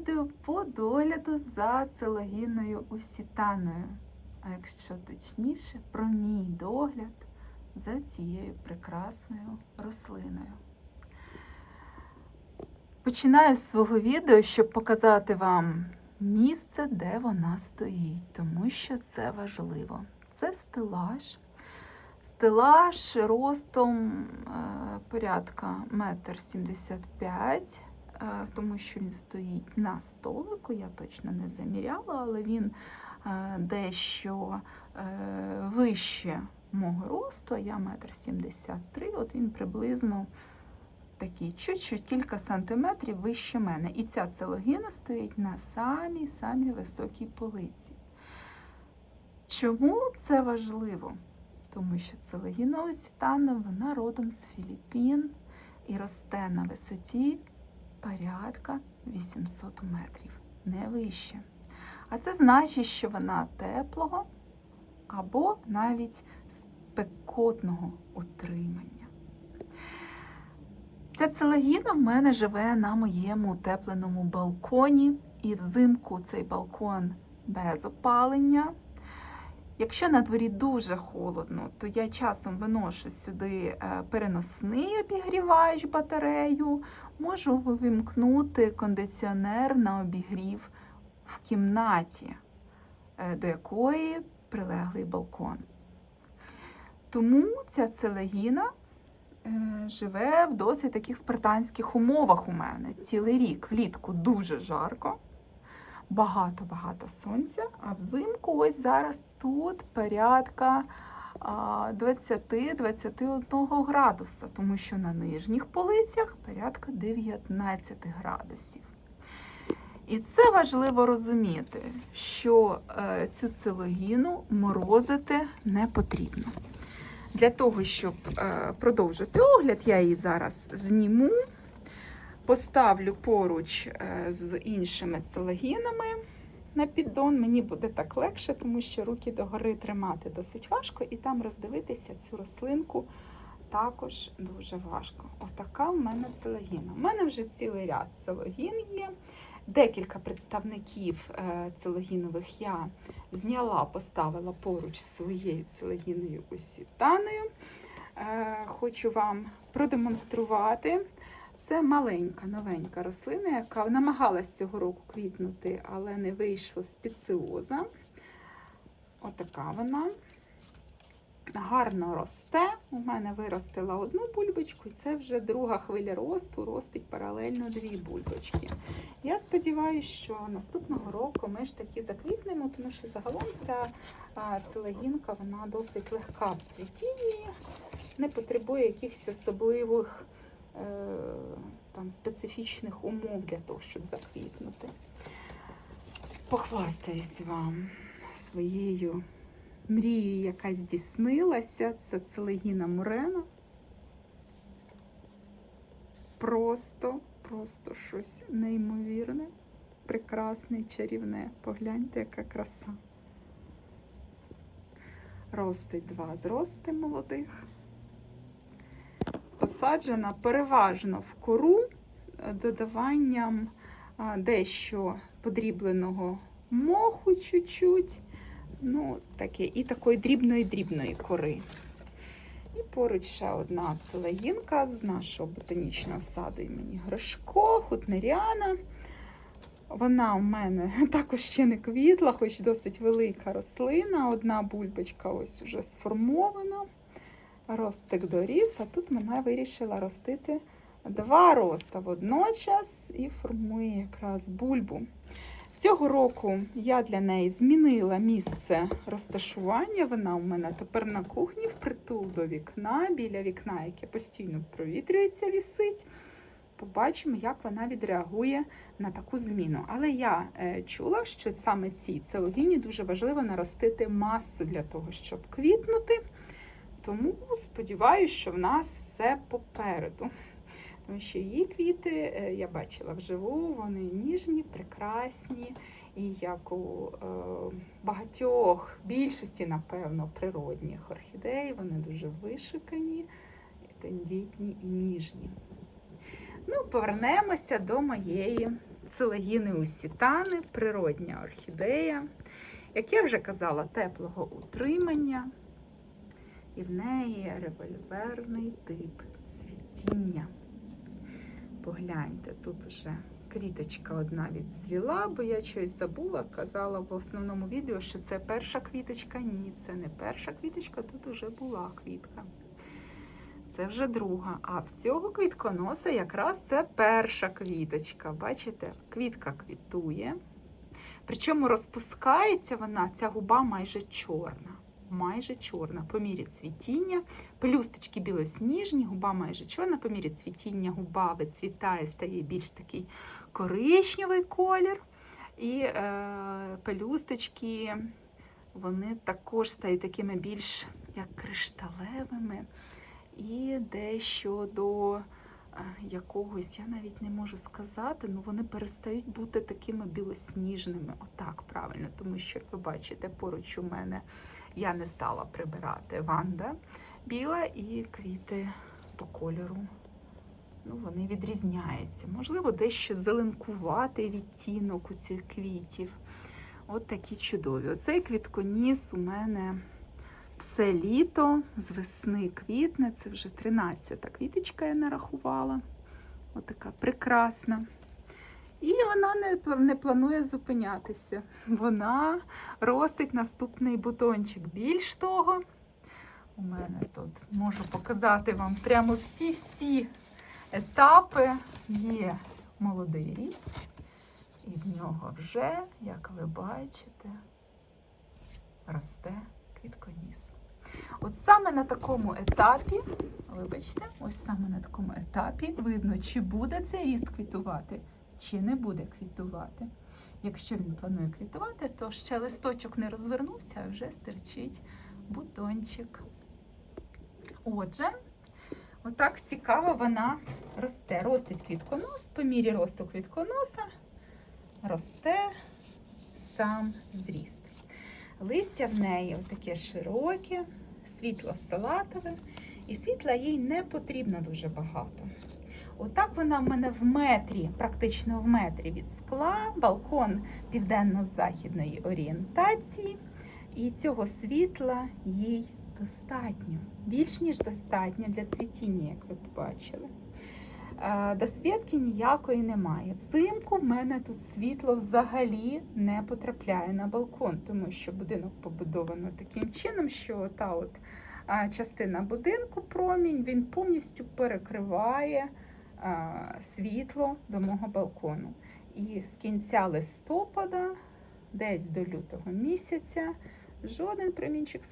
відео по догляду за целогінною усітаною. А якщо точніше, про мій догляд за цією прекрасною рослиною. Починаю з свого відео, щоб показати вам місце, де вона стоїть, тому що це важливо. Це стелаж. Стелаж ростом е, порядка 1,75 м, тому що він стоїть на столику, я точно не заміряла, але він е, дещо е, вище мого росту, я 1,73 м, от він приблизно такий чуть-чуть кілька сантиметрів вище мене. І ця целогіна стоїть на самій самій високій полиці. Чому це важливо? Тому що целогіна осітана, вона родом з Філіппін і росте на висоті порядка 800 метрів, не вище. А це значить, що вона теплого або навіть спекотного утримання. Ця целогіна в мене живе на моєму утепленому балконі, і взимку цей балкон без опалення. Якщо на дворі дуже холодно, то я часом виношу сюди е, переносний обігрівач батарею, можу вимкнути кондиціонер на обігрів в кімнаті, е, до якої прилеглий балкон. Тому ця целегіна е, живе в досить таких спартанських умовах у мене цілий рік. Влітку дуже жарко багато-багато сонця, а взимку ось зараз тут порядка 20-21 градуса, тому що на нижніх полицях порядка 19 градусів. І це важливо розуміти, що е, цю целогіну морозити не потрібно. Для того, щоб е, продовжити огляд, я її зараз зніму поставлю поруч е, з іншими целогінами на піддон. Мені буде так легше, тому що руки догори тримати досить важко, і там роздивитися цю рослинку також дуже важко. Отака в мене целогіна. У мене вже цілий ряд целогін є. Декілька представників е, целогінових я зняла, поставила поруч з своєю целогіною усітаною. Е, хочу вам продемонструвати. Це маленька новенька рослина, яка намагалась цього року квітнути, але не вийшло з піціоза. Отака вона. Гарно росте. У мене виростила одну бульбочку, і це вже друга хвиля росту, ростить паралельно дві бульбочки. Я сподіваюся, що наступного року ми ж таки заквітнемо, тому що загалом ця целегінка досить легка в цвітінні, не потребує якихось особливих. Е, там, специфічних умов для того, щоб заквітнути. Похвастаюсь вам своєю мрією, яка здійснилася. Це Целегіна Мурена. Просто, просто щось неймовірне, прекрасне і чарівне. Погляньте, яка краса. Ростить два зрости молодих посаджена переважно в кору е, додаванням дещо подрібленого моху чуть-чуть, ну, таке, і такої дрібної-дрібної кори. І поруч ще одна целегінка з нашого ботанічного саду імені Гришко, хутнеряна. Вона у мене також ще не квітла, хоч досить велика рослина. Одна бульбочка ось уже сформована ростик доріс, а тут вона вирішила ростити два роста водночас і формує якраз бульбу. Цього року я для неї змінила місце розташування. Вона у мене тепер на кухні впритул до вікна, біля вікна, яке постійно провітрюється, вісить. Побачимо, як вона відреагує на таку зміну. Але я е, чула, що саме цій целогіні дуже важливо наростити масу для того, щоб квітнути. Тому сподіваюся, що в нас все попереду. Тому що її квіти е, я бачила вживу, вони ніжні, прекрасні, і як у е, багатьох, більшості, напевно, природних орхідей, вони дуже вишукані, тендітні і ніжні. Ну, Повернемося до моєї Целагіни усітани, природня орхідея. Як я вже казала, теплого утримання. І в неї револьверний тип цвітіння. Погляньте, тут уже квіточка одна відцвіла, бо я щось забула, казала в основному відео, що це перша квіточка. Ні, це не перша квіточка, тут вже була квітка. Це вже друга. А в цього квітконоса якраз це перша квіточка. Бачите, квітка квітує. Причому розпускається вона, ця губа майже чорна. Майже чорна. По мірі цвітіння. Пелюсточки білосніжні, губа майже чорна. По мірі цвітіння губа вицвітає, стає більш такий коричневий колір. І е, пелюсточки вони також стають такими більш як кришталевими. І дещо до якогось, я навіть не можу сказати, ну вони перестають бути такими білосніжними. Отак правильно, тому що, як ви бачите, поруч у мене я не стала прибирати ванда біла і квіти по кольору. Ну, вони відрізняються. Можливо, дещо зеленкуватий відтінок у цих квітів. От такі чудові. Оцей квітконіс у мене все літо з весни квітне. Це вже 13-та квіточка я нарахувала. Отака прекрасна. І вона не, не планує зупинятися. Вона ростить наступний бутончик. Більш того, у мене тут можу показати вам прямо всі-всі етапи. Є молодий ріст, і в нього вже, як ви бачите, росте квітконіс. От саме на такому етапі, вибачте, ось саме на такому етапі видно, чи буде цей ріст квітувати, чи не буде квітувати. Якщо він планує квітувати, то ще листочок не розвернувся, а вже стерчить бутончик. Отже, отак цікаво вона росте. Ростить квітконос, по мірі росту квітконоса росте сам зріст. Листя в неї таке широке, світло-салатове, і світла їй не потрібно дуже багато. Отак вона в мене в метрі, практично в метрі від скла, балкон південно-західної орієнтації, і цього світла їй достатньо, більш ніж достатньо для цвітіння, як ви побачили. Е, Досвідки ніякої немає. Взимку в мене тут світло взагалі не потрапляє на балкон, тому що будинок побудовано таким чином, що та от частина будинку промінь він повністю перекриває світло до мого балкону. І з кінця листопада, десь до лютого місяця, жоден промінчик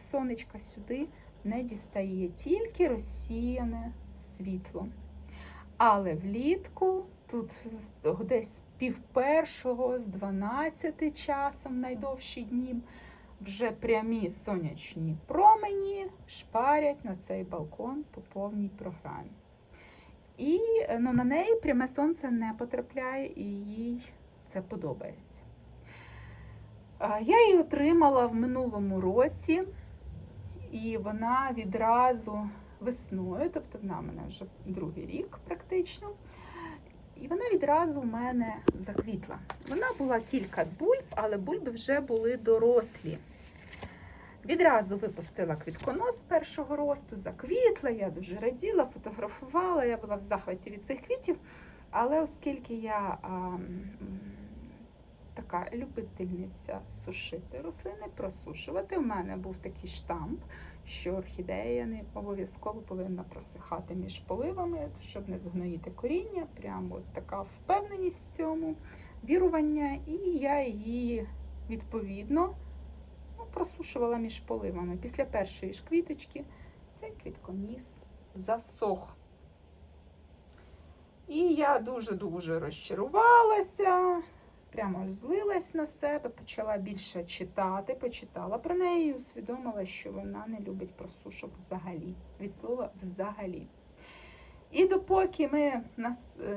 сонечка сюди не дістає, тільки розсіяне світло. Але влітку, тут десь пів першого, з 12 часом, найдовші дні, вже прямі сонячні промені шпарять на цей балкон по повній програмі. І ну, на неї пряме сонце не потрапляє, і їй це подобається. Я її отримала в минулому році, і вона відразу весною, тобто вона в мене вже другий рік практично. І вона відразу в мене заквітла. Вона була кілька бульб, але бульби вже були дорослі. Відразу випустила квітконос першого росту, заквітла, я дуже раділа, фотографувала, я була в захваті від цих квітів. Але оскільки я а, така любительниця сушити рослини, просушувати, в мене був такий штамп, що орхідея не обов'язково повинна просихати між поливами, щоб не згноїти коріння. Прямо така впевненість в цьому, вірування, і я її відповідно ну, просушувала між поливами. Після першої ж квіточки цей квітконіс засох. І я дуже-дуже розчарувалася, прямо аж злилась на себе, почала більше читати, почитала про неї і усвідомила, що вона не любить просушок взагалі. Від слова взагалі. І допоки ми е,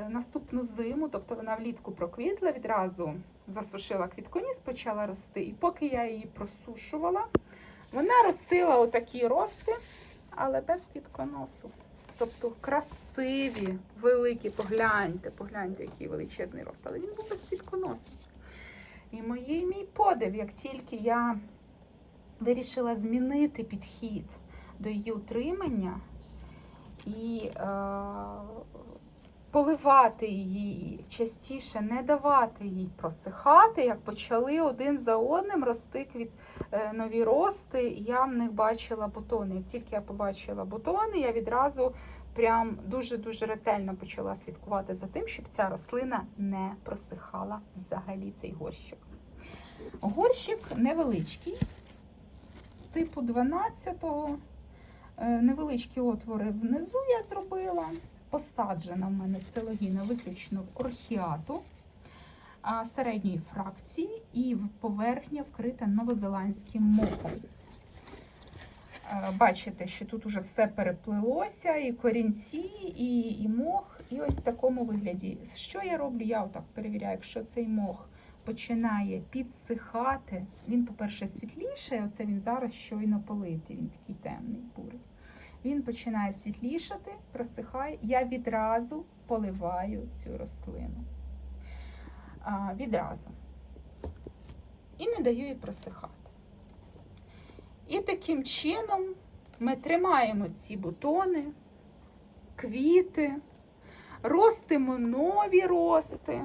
наступну зиму, тобто вона влітку проквітла, відразу засушила квітконіс, почала рости. І поки я її просушувала, вона ростила отакі рости, але без квітконосу. Тобто красиві, великі, погляньте, погляньте, який величезний рост, але він був без квітконосів. І мої, мій подив, як тільки я вирішила змінити підхід до її утримання і е, поливати її частіше, не давати їй просихати, як почали один за одним рости квіт, е, нові рости, я в них бачила бутони. Як тільки я побачила бутони, я відразу прям дуже-дуже ретельно почала слідкувати за тим, щоб ця рослина не просихала взагалі цей горщик. Горщик невеличкий, типу 12-го. Е, Невеличкі отвори внизу я зробила. Посаджена в мене целогіна виключно в орхіату середньої фракції і поверхня вкрита новозеландським мохом. Бачите, що тут уже все переплилося, і корінці, і, і мох, і ось в такому вигляді. Що я роблю? Я отак перевіряю, якщо цей мох починає підсихати, він, по-перше, світлішає, оце він зараз щойно политий, він такий темний, бурий. Він починає світлішати, просихає. Я відразу поливаю цю рослину. А, відразу. І не даю їй просихати. І таким чином ми тримаємо ці бутони, квіти, ростимо нові рости,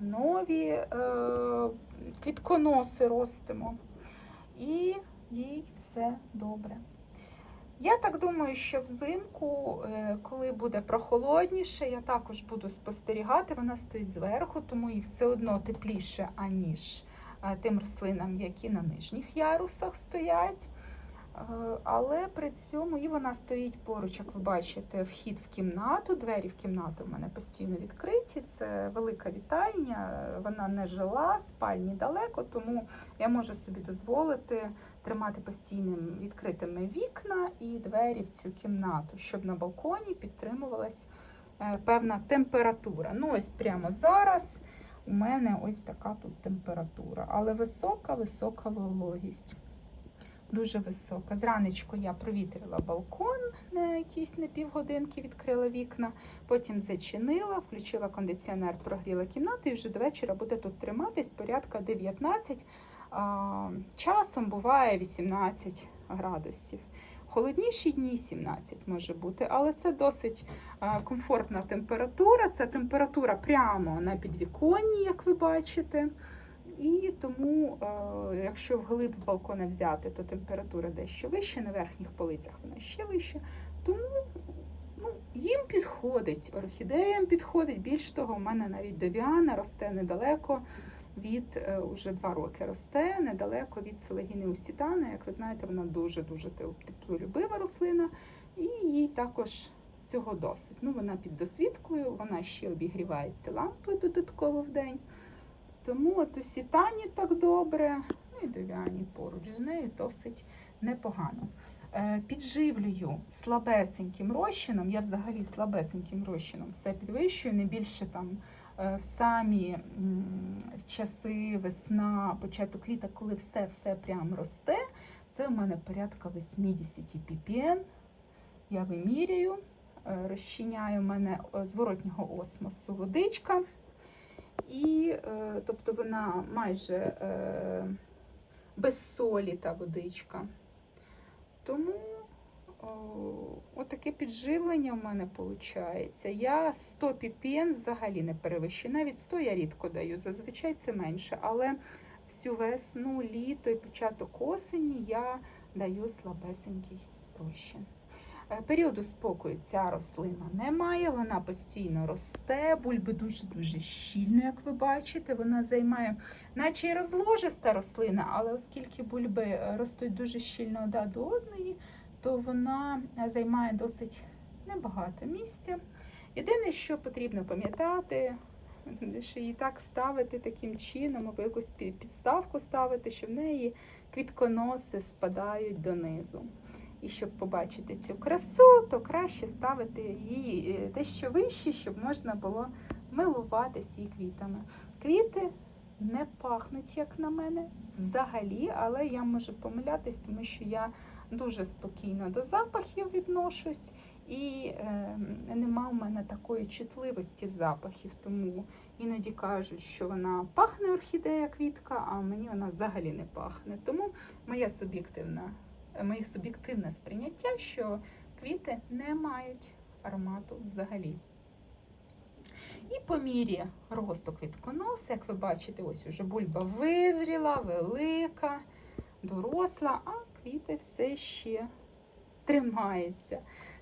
нові е, квітконоси ростимо. І їй все добре. Я так думаю, що взимку, е, коли буде прохолодніше, я також буду спостерігати. Вона стоїть зверху, тому їй все одно тепліше, аніж е, тим рослинам, які на нижніх ярусах стоять. Е, Але при цьому і вона стоїть поруч, як ви бачите, вхід в кімнату. Двері в кімнату в мене постійно відкриті. Це велика вітальня, вона не жила, спальні далеко, тому я можу собі дозволити тримати постійним відкритими вікна і двері в цю кімнату, щоб на балконі підтримувалась е, певна температура. Ну, ось прямо зараз у мене ось така тут температура, але висока, висока вологість. Дуже висока. Зранечку я провітрила балкон на якісь на півгодинки, відкрила вікна, потім зачинила, включила кондиціонер, прогріла кімнату і вже до вечора буде тут триматись порядка 19 а, часом буває 18 градусів. Холодніші дні 17 може бути, але це досить а, комфортна температура. Це температура прямо на підвіконні, як ви бачите. І тому, е, якщо вглиб балкона взяти, то температура дещо вища, на верхніх полицях вона ще вища. Тому ну, їм підходить, орхідеям підходить. Більш того, в мене навіть довіана росте недалеко від е, уже два роки росте недалеко від селегіни усітана. Як ви знаєте, вона дуже-дуже теплолюбива рослина, і їй також цього досить. Ну, вона під досвідкою, вона ще обігрівається лампою додатково в день. Тому от у сітані так добре, ну і довяні поруч з нею досить непогано. Е, Підживлюю слабесеньким розчином, я взагалі слабесеньким розчином все підвищую, не більше там е, в самі часи, весна, початок літа, коли все-все прям росте. Це у мене порядка 80 ppm. Я виміряю, е, розчиняю мене зворотнього осмосу водичка. І е, тобто вона майже е, без солі та водичка. Тому отаке підживлення в мене виходить. Я 100 ppm взагалі не перевищую. Навіть 100 я рідко даю, зазвичай це менше. Але всю весну, літо і початок осені я даю слабесенький розчин. Е, Періоду спокою ця рослина не має, вона постійно росте, бульби дуже-дуже щільно, як ви бачите. Вона займає, наче й розложиста рослина, але оскільки бульби е, ростуть дуже щільно одна до одної, то вона е, займає досить небагато місця. Єдине, що потрібно пам'ятати, що її так ставити таким чином, або якусь підставку ставити, що в неї квітконоси спадають донизу. І щоб побачити цю красу, то краще ставити її е, дещо вище, щоб можна було милуватися її квітами. Квіти не пахнуть, як на мене, взагалі, але я можу помилятись, тому що я дуже спокійно до запахів відношусь, і е, нема в мене такої чутливості запахів. Тому іноді кажуть, що вона пахне орхідея квітка, а мені вона взагалі не пахне. Тому моє суб'єктивне, моє суб'єктивне сприйняття, що квіти не мають аромату взагалі. І по мірі росту квітконоса, як ви бачите, ось уже бульба визріла, велика, доросла, а квіти все ще тримаються.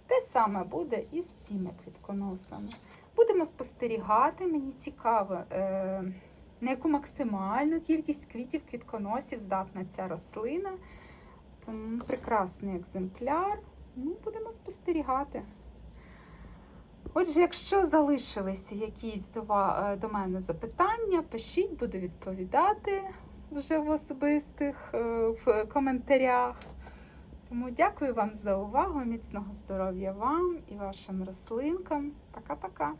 Те саме буде і з цими квітконосами. Будемо спостерігати. Мені цікаво, е, на яку максимальну кількість квітів квітконосів здатна ця рослина. Прекрасний екземпляр. Ну, будемо спостерігати. Отже, якщо залишилися якісь до, е, до мене запитання, пишіть, буду відповідати вже в особистих е, в коментарях. Тому дякую вам за увагу, міцного здоров'я вам і вашим рослинкам. Пока-пока!